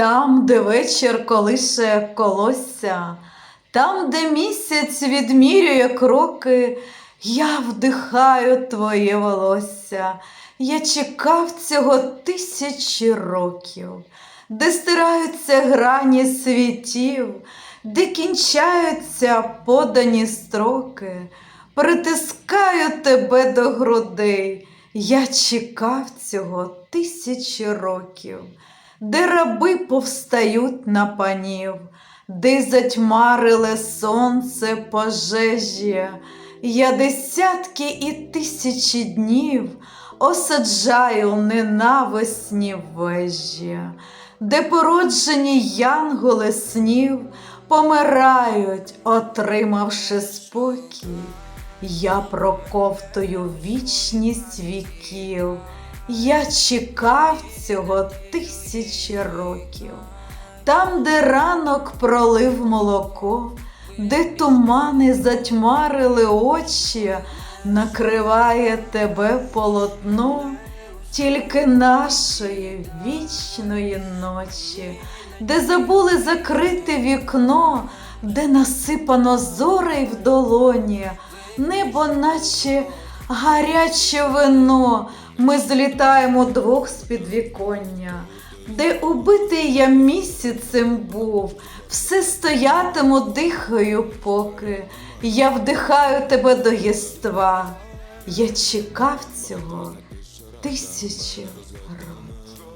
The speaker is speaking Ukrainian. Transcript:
Там, де вечір колише колосся, там, де місяць відмірює кроки, я вдихаю твоє волосся. Я чекав цього тисячі років, де стираються грані світів, де кінчаються подані строки, притискаю тебе до грудей. Я чекав цього тисячі років, де раби повстають на панів, де затьмариле сонце пожежі. Я десятки і тисячі днів осаджаю ненависні вежі, де породжені янголи снів помирають, отримавши спокій. Я проковтую вічність віків. Я чекав цього тисячі років. Там, де ранок пролив молоко, де тумани затьмарили очі, накриває тебе полотно тільки нашої вічної ночі, де забули закрити вікно, де насипано зорей в долоні, небо, наче гаряче вино, ми злітаємо двох з підвіконня, де убитий я місяцем був, все стоятиму, дихаю, поки я вдихаю тебе до єства. Я чекав цього тисячі років.